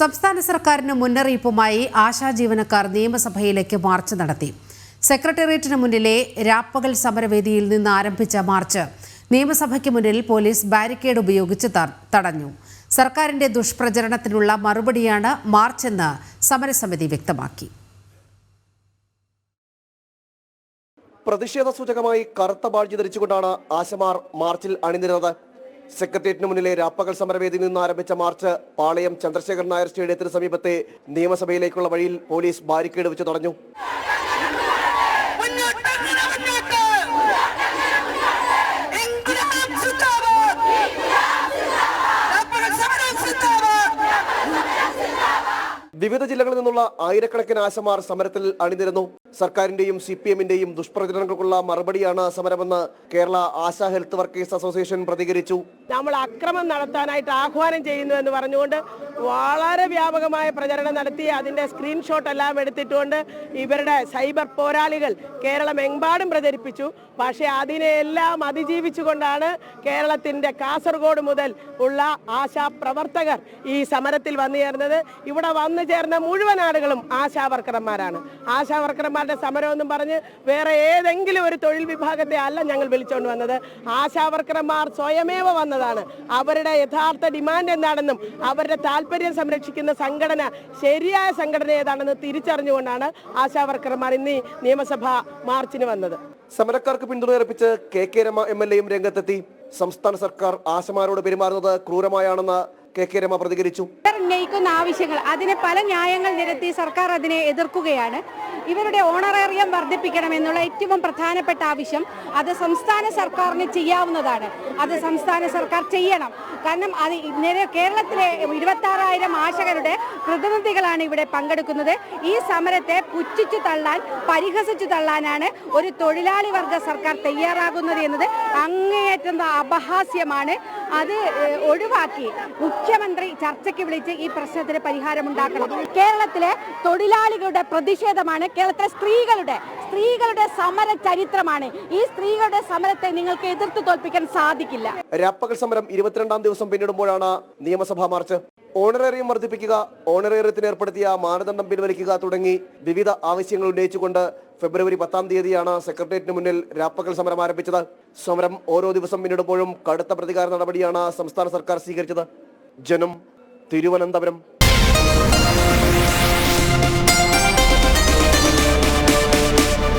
സംസ്ഥാന സർക്കാരിന് മുന്നറിയിപ്പുമായി ആശാ ജീവനക്കാർ നിയമസഭയിലേക്ക് മാർച്ച് നടത്തി. സെക്രട്ടേറിയറ്റിന് മുന്നിലെ രാപ്പകൽ സമരവേദിയിൽ നിന്ന് ആരംഭിച്ച മാർച്ച് നിയമസഭയ്ക്ക് മുന്നിൽ പോലീസ് ബാരിക്കേഡ് ഉപയോഗിച്ച് തടഞ്ഞു. സർക്കാരിന്റെ ദുഷ്പ്രചരണത്തിനുള്ള മറുപടിയാണ് മാർച്ച് എന്ന് സമരസമിതി വ്യക്തമാക്കി. പ്രതിഷേധ സൂചകമായി കറുത്ത ബാഡ്ജ് ധരിച്ചുകൊണ്ടാണ് ആശമാർ മാർച്ചിൽ അണിനിരുന്നത്. സെക്രട്ടേറിയറ്റിന് മുന്നിലെ രാപ്പകൽ സമരവേദിയിൽ നിന്ന് ആരംഭിച്ച മാർച്ച് പാളയം ചന്ദ്രശേഖരൻ നായർ സ്റ്റേഡിയത്തിന് സമീപത്തെ നിയമസഭയിലേക്കുള്ള വഴിയിൽ പോലീസ് ബാരിക്കേഡ് വെച്ച് തടഞ്ഞു. വിവിധ ജില്ലകളിൽ നിന്നുള്ള ആയിരക്കണക്കിന് ആശമാർ സമരത്തിൽ അണിനിരന്നു. സർക്കാരിന്റെയും സി പി എമ്മിന്റെയും ദുഷ്പ്രചരണങ്ങൾക്കുള്ള മറുപടിയാണ് സമരമെന്ന് Kerala ASHA health workers association പ്രതികരിച്ചു. നമ്മൾ അക്രമം നടത്താനായിട്ട് ആഹ്വാനം ചെയ്യുന്നു എന്ന് പറഞ്ഞുകൊണ്ട് വളരെ വ്യാപകമായ പ്രചരണം നടത്തി അതിന്റെ സ്ക്രീൻഷോട്ട് എല്ലാം എടുത്തിട്ടുകൊണ്ട് ഇവരുടെ സൈബർ പോരാളികൾ കേരളം കേരളമെമ്പാടും പ്രചരിപ്പിച്ചു. പക്ഷേ അതിനെല്ലാം അതിജീവിച്ചുകൊണ്ടാണ് കേരളത്തിന്റെ കാസർഗോഡ് മുതൽ ഉള്ള ആശാ പ്രവർത്തകർ ഈ സമരത്തിൽ വന്നു ചേർന്നത് ഇവിടെ വന്നു ചേർന്ന മുഴുവൻ ആളുകളും ആശാ വർക്കർമാരാണ്. സമരം എന്നും പറഞ്ഞ് വേറെ ഏതെങ്കിലും ഒരു തൊഴിൽ വിഭാഗത്തെ അല്ല ഞങ്ങൾ വിളിച്ചുകൊണ്ട് വന്നത്. ആശാവർക്കർമാർ സ്വയമേവ വന്നതാണ്. അവരുടെ യഥാർത്ഥ ഡിമാൻഡ് എന്താണെന്നും അവരുടെ താല്പര്യം സംരക്ഷിക്കുന്ന സംഘടന ശരിയായ സംഘടന ഏതാണെന്ന് തിരിച്ചറിഞ്ഞുകൊണ്ടാണ് ആശാവർക്കർമാർ ഇന്ന് നിയമസഭ മാർച്ചിന് വന്നത്. സമരക്കാർക്ക് പിന്തുണയർപ്പിച്ച് K K Rema M L എയും രംഗത്തെത്തി. സംസ്ഥാന സർക്കാർ ആശമാരോട് പെരുമാറുന്നത് ക്രൂരമായാണെന്ന് കെ കെ രമ പ്രതികരിച്ചു. ഉന്നയിക്കുന്ന ആവശ്യങ്ങൾ അതിനെ പല ന്യായങ്ങൾ നിരത്തി സർക്കാർ അതിനെ എതിർക്കുകയാണ്. ഇവരുടെ ഓണറേറിയം വർദ്ധിപ്പിക്കണമെന്നുള്ള ഏറ്റവും പ്രധാനപ്പെട്ട ആവശ്യം അത് സംസ്ഥാന സർക്കാരിന് ചെയ്യാവുന്നതാണ്. അത് സംസ്ഥാന സർക്കാർ ചെയ്യണം. കാരണം അത് കേരളത്തിലെ ഇരുപത്തി ആറായിരം ആശകരുടെ പ്രതിനിധികളാണ് ഇവിടെ പങ്കെടുക്കുന്നത്. ഈ സമരത്തെ പുച്ഛിച്ചു തള്ളാൻ പരിഹസിച്ചു തള്ളാനാണ് ഒരു തൊഴിലാളി വർഗ സർക്കാർ തയ്യാറാകുന്നത് എന്നത് അങ്ങേയറ്റം അപഹാസ്യമാണ്. അത് ഒഴിവാക്കി മുഖ്യമന്ത്രി ചർച്ചയ്ക്ക് വിളിച്ച് ഈ പ്രശ്നത്തിന് പരിഹാരമുണ്ടാക്കണം കേരളത്തിലെ തൊഴിലാളികളുടെ പ്രതിഷേധമാണ് കേരളത്തിലെ സ്ത്രീകളുടെ സ്ത്രീകളുടെ സമര ചരിത്രമാണ്. ഈ സ്ത്രീകളുടെ സമരത്തെ നിങ്ങൾക്ക് എതിർത്ത് തോൽപ്പിക്കാൻ സാധിക്കില്ല. രാപ്പകൽ സമരം ഇരുപത്തിരണ്ടാം ദിവസം പിന്നിടുമ്പോഴാണ് നിയമസഭാ മാർച്ച്. ഓണറേറിയം വർദ്ധിപ്പിക്കുക ഓണറേറിയത്തിന് ഏർപ്പെടുത്തിയ മാനദണ്ഡം പിൻവലിക്കുക തുടങ്ങി വിവിധ ആവശ്യങ്ങൾ ഉന്നയിച്ചുകൊണ്ട് ഫെബ്രുവരി പത്താം തീയതിയാണ് സെക്രട്ടേറിയറ്റിന് മുന്നിൽ രാപ്പകൽ സമരം ആരംഭിച്ചത്. സമരം ഓരോ ദിവസം പിന്നിടുമ്പോഴും കടുത്ത പ്രതികാര നടപടിയാണ് സംസ്ഥാന സർക്കാർ സ്വീകരിച്ചത്. ജനം തിരുവനന്തപുരം